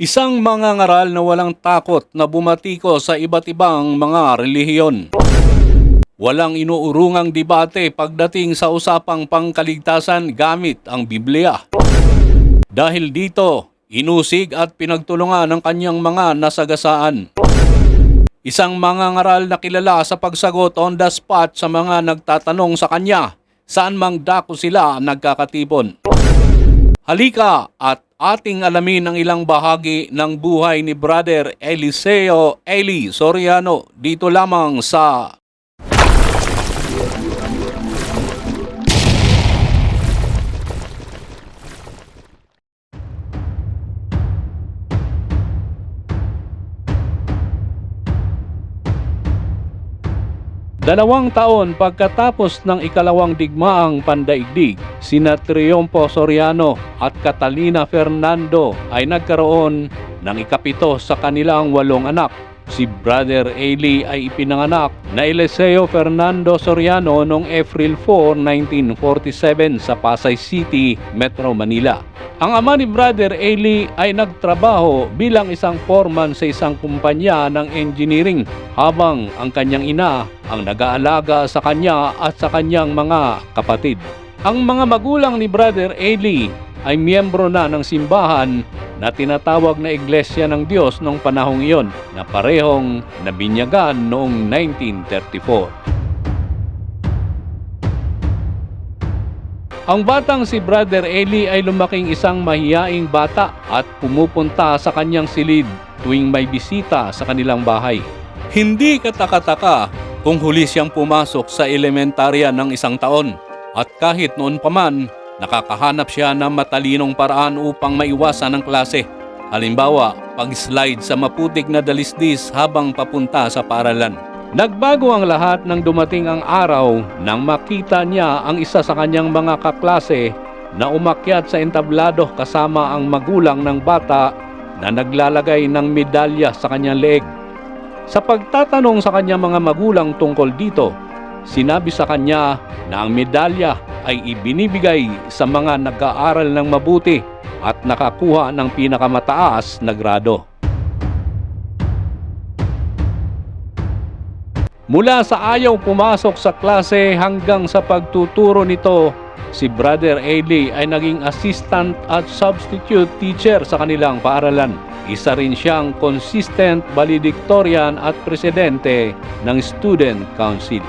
Isang mga ngaral na walang takot na bumatiko sa iba't ibang mga relihiyon. Walang inuurungang debate pagdating sa usapang pangkaligtasan gamit ang Biblia. Dahil dito, inusig at pinagtulungan ng kanyang mga nasagasaan. Isang mga ngaral na kilala sa pagsagot on the spot sa mga nagtatanong sa kanya saan mang dako sila nagkakatipon. Halika at ating alamin ang ilang bahagi ng buhay ni Brother Eliseo Eli Soriano dito lamang sa Dalawang taon pagkatapos ng ikalawang digmaang pandaigdig, sina Triumpo Soriano at Catalina Fernando ay nagkaroon ng ikapito sa kanilang walong anak. Si Brother Eli ay ipinanganak na Eliseo Fernando Soriano noong April 4, 1947 sa Pasay City, Metro Manila. Ang ama ni Brother Eli ay nagtrabaho bilang isang foreman sa isang kumpanya ng engineering habang ang kanyang ina ang nag-aalaga sa kanya at sa kanyang mga kapatid. Ang mga magulang ni Brother Eli ay miyembro na ng simbahan na tinatawag na Iglesia ng Diyos noong panahong iyon na parehong nabinyagan noong 1934. Ang batang si Brother Eli ay lumaking isang mahiyaing bata at pumupunta sa kanyang silid tuwing may bisita sa kanilang bahay. Hindi katakataka kung huli siyang pumasok sa elementarya ng isang taon at kahit noon pa man, nakakahanap siya ng matalinong paraan upang maiwasan ang klase. Halimbawa, pag-slide sa maputik na dalisdis habang papunta sa paaralan. Nagbago ang lahat nang dumating ang araw nang makita niya ang isa sa kanyang mga kaklase na umakyat sa entablado kasama ang magulang ng bata na naglalagay ng medalya sa kanyang leeg. Sa pagtatanong sa kanyang mga magulang tungkol dito, sinabi sa kanya na ang medalya ay ibinibigay sa mga nag-aaral ng mabuti at nakakuha ng pinakamataas na grado. Mula sa ayaw pumasok sa klase hanggang sa pagtuturo nito, si Brother Eli ay naging assistant at substitute teacher sa kanilang paaralan. Isa rin siyang consistent valedictorian at presidente ng Student Council.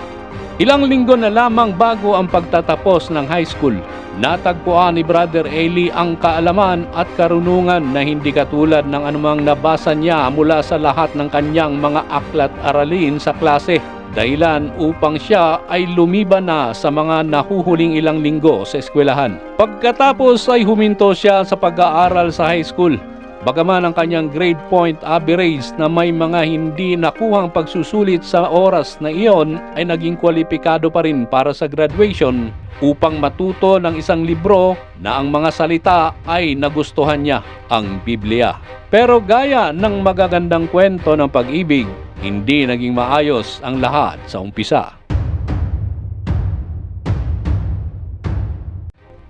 Ilang linggo na lamang bago ang pagtatapos ng high school, natagpuan ni Brother Eli ang kaalaman at karunungan na hindi katulad ng anumang nabasa niya mula sa lahat ng kanyang mga aklat aralin sa klase. Dahilan upang siya ay lumiban na sa mga nahuhuling ilang linggo sa eskwelahan. Pagkatapos ay huminto siya sa pag-aaral sa high school. Bagaman ang kanyang grade point average na may mga hindi nakuhang pagsusulit sa oras na iyon ay naging kwalipikado pa rin para sa graduation upang matuto ng isang libro na ang mga salita ay nagustuhan niya, ang Biblia. Pero gaya ng magagandang kwento ng pag-ibig, hindi naging maayos ang lahat sa umpisa.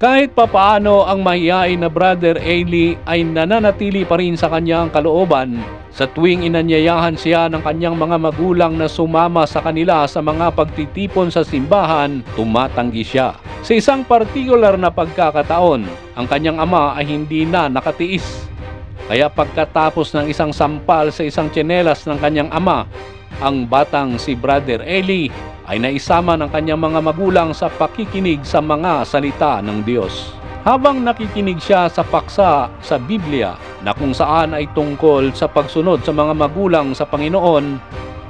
Kahit papaano ang mahihain na Brother Ailey ay nananatili pa rin sa kanyang kalooban sa tuwing inanyayahan siya ng kanyang mga magulang na sumama sa kanila sa mga pagtitipon sa simbahan, tumatanggi siya. Sa isang partikular na pagkakataon, ang kanyang ama ay hindi na nakatiis. Kaya pagkatapos ng isang sampal sa isang tsinelas ng kanyang ama, ang batang si Brother Eli ay naisama ng kanyang mga magulang sa pakikinig sa mga salita ng Diyos. Habang nakikinig siya sa paksa sa Biblia na kung saan ay tungkol sa pagsunod sa mga magulang sa Panginoon,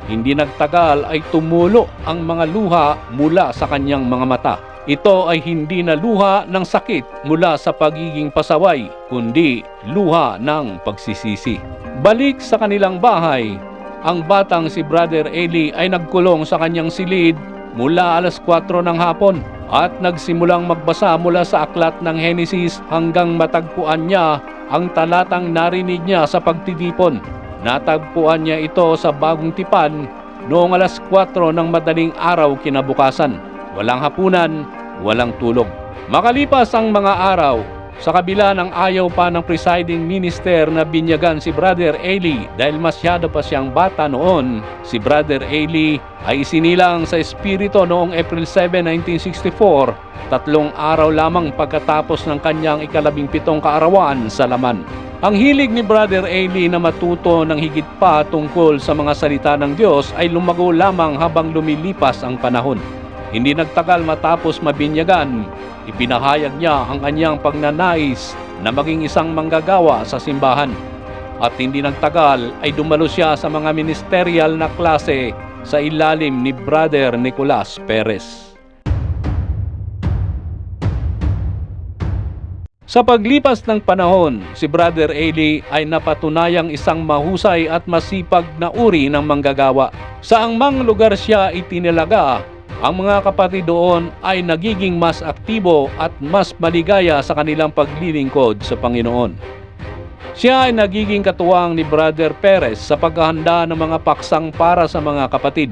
hindi nagtagal ay tumulo ang mga luha mula sa kanyang mga mata. Ito ay hindi na luha ng sakit mula sa pagiging pasaway, kundi luha ng pagsisisi. Balik sa kanilang bahay, ang batang si Brother Eli ay nagkulong sa kanyang silid mula alas 4 ng hapon at nagsimulang magbasa mula sa aklat ng Henesis hanggang matagpuan niya ang talatang narinig niya sa pagtitipon. Natagpuan niya ito sa bagong tipan noong alas 4 ng madaling araw kinabukasan. Walang hapunan, walang tulog. Makalipas ang mga araw, Sa kabila ng ayaw pa ng presiding minister na binyagan si Brother Eli dahil masyado pa siyang bata noon, si Brother Eli ay isinilang sa espiritu noong April 7, 1964, tatlong araw lamang pagkatapos ng kanyang ikalabing pitong kaarawan sa laman. Ang hilig ni Brother Eli na matuto ng higit pa tungkol sa mga salita ng Diyos ay lumago lamang habang lumilipas ang panahon. Hindi nagtagal matapos mabinyagan, ipinahayag niya ang kanyang pagnanais na maging isang manggagawa sa simbahan. At hindi nagtagal ay dumalo siya sa mga ministerial na klase sa ilalim ni Brother Nicolas Perez. Sa paglipas ng panahon, si Brother Eli ay napatunayang isang mahusay at masipag na uri ng manggagawa. Sa angmang lugar siya itinalaga, ang mga kapatid doon ay nagiging mas aktibo at mas maligaya sa kanilang paglilingkod sa Panginoon. Siya ay nagiging katuwang ni Brother Perez sa paghahanda ng mga paksang para sa mga kapatid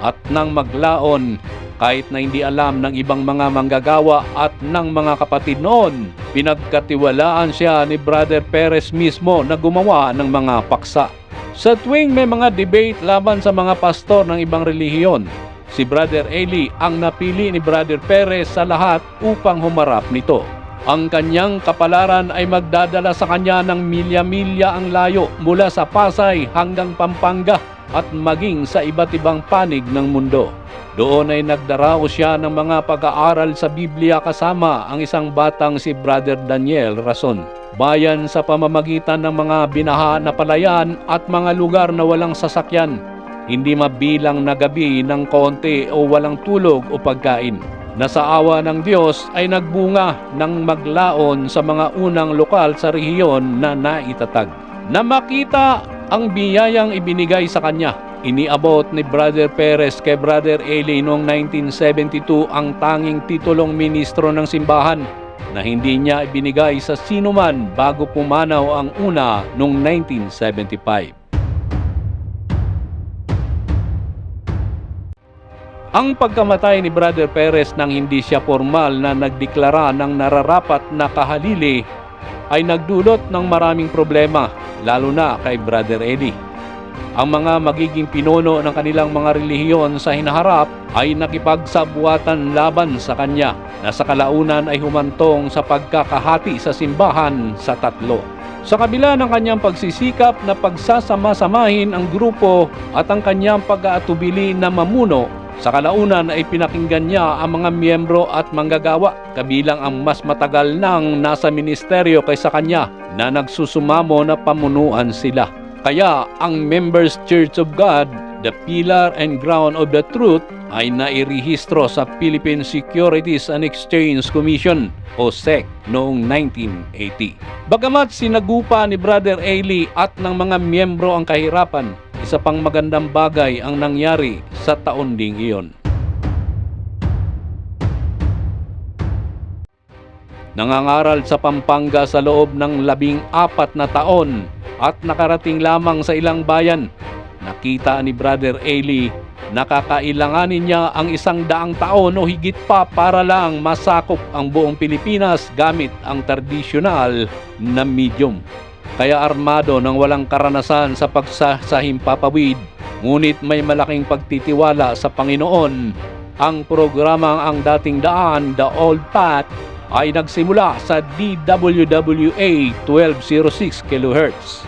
at nang maglaon kahit na hindi alam ng ibang mga manggagawa at ng mga kapatid noon, pinagkatiwalaan siya ni Brother Perez mismo na gumawa ng mga paksa. Sa tuwing may mga debate laban sa mga pastor ng ibang relihiyon, si Brother Eli ang napili ni Brother Perez sa lahat upang humarap nito. Ang kanyang kapalaran ay magdadala sa kanya ng milya-milya ang layo mula sa Pasay hanggang Pampanga at maging sa iba't ibang panig ng mundo. Doon ay nagdarao siya ng mga pag-aaral sa Biblia kasama ang isang batang si Brother Daniel Rason. Bayan sa pamamagitan ng mga binaha na palayan at mga lugar na walang sasakyan. Hindi mabilang na gabi ng konti o walang tulog o pagkain. Nasa awa ng Diyos ay nagbunga ng maglaon sa mga unang lokal sa rehiyon na naitatag. Na makita ang biyayang ibinigay sa kanya Iniabot ni Brother Perez kay Brother Eli noong 1972 ang tanging titulong ministro ng simbahan na hindi niya ibinigay sa sinuman bago pumanaw ang una noong 1975. Ang pagkamatay ni Brother Perez nang hindi siya formal na nagdeklara ng nararapat na kahalili ay nagdulot ng maraming problema, lalo na kay Brother Eddie. Ang mga magiging pinuno ng kanilang mga relihiyon sa hinaharap ay nakipagsabuatan laban sa kanya na sa kalaunan ay humantong sa pagkakahati sa simbahan sa tatlo. Sa kabila ng kanyang pagsisikap na pagsasama-samahin ang grupo at ang kanyang pag-aatubili na mamuno, sa kalaunan ay pinakinggan niya ang mga miyembro at manggagawa kabilang ang mas matagal nang nasa ministeryo kaysa kanya na nagsusumamo na pamunuan sila. Kaya ang Members Church of God, the pillar and ground of the truth, ay nairehistro sa Philippine Securities and Exchange Commission o SEC noong 1980. Bagamat sinagupa ni Brother Ailey at ng mga miyembro ang kahirapan, isa pang magandang bagay ang nangyari sa taon ding iyon. Nangangaral sa Pampanga sa loob ng labing apat na taon at nakarating lamang sa ilang bayan. Nakita ni Brother Eli nakakailanganin niya ang isang daang taon o higit pa para lang masakop ang buong Pilipinas gamit ang tradisyonal na medium. Kaya armado ng walang karanasan sa pagsasahimpapawid, ngunit may malaking pagtitiwala sa Panginoon, ang programang ang dating daan, The Old Path, ay nagsimula sa DWWA 1206 kHz.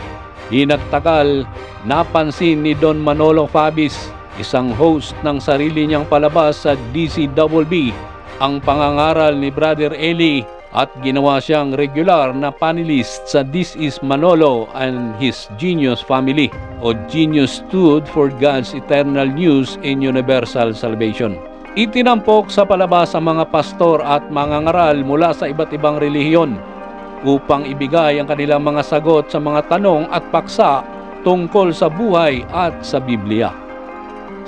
Hinagtagal, napansin ni Don Manolo Fabis, isang host ng sarili niyang palabas sa DCWB, ang pangangaral ni Brother Eli at ginawa siyang regular na panelist sa This is Manolo and His Genius Family o Genius stood for God's eternal news in universal salvation. Itinampok sa palabas ang mga pastor at mga ngaral mula sa iba't ibang relihiyon upang ibigay ang kanilang mga sagot sa mga tanong at paksa tungkol sa buhay at sa Biblia.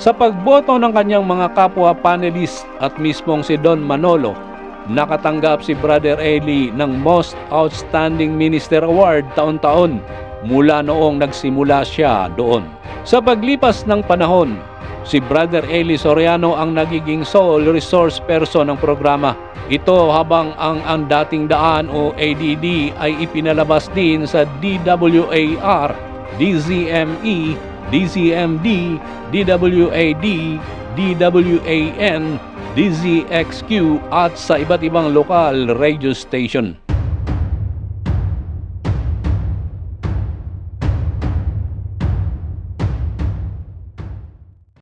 Sa pagboto ng kanyang mga kapwa panelist at mismong si Don Manolo, nakatanggap si Brother Eli ng Most Outstanding Minister Award taon-taon mula noong nagsimula siya doon. Sa paglipas ng panahon, si Brother Eli Soriano ang nagiging sole resource person ng programa. Ito habang ang ang dating daan o ADD ay ipinalabas din sa DWAR, DZME, DZMD, DWAD, DWAN, DZXQ at sa iba't ibang lokal radio station.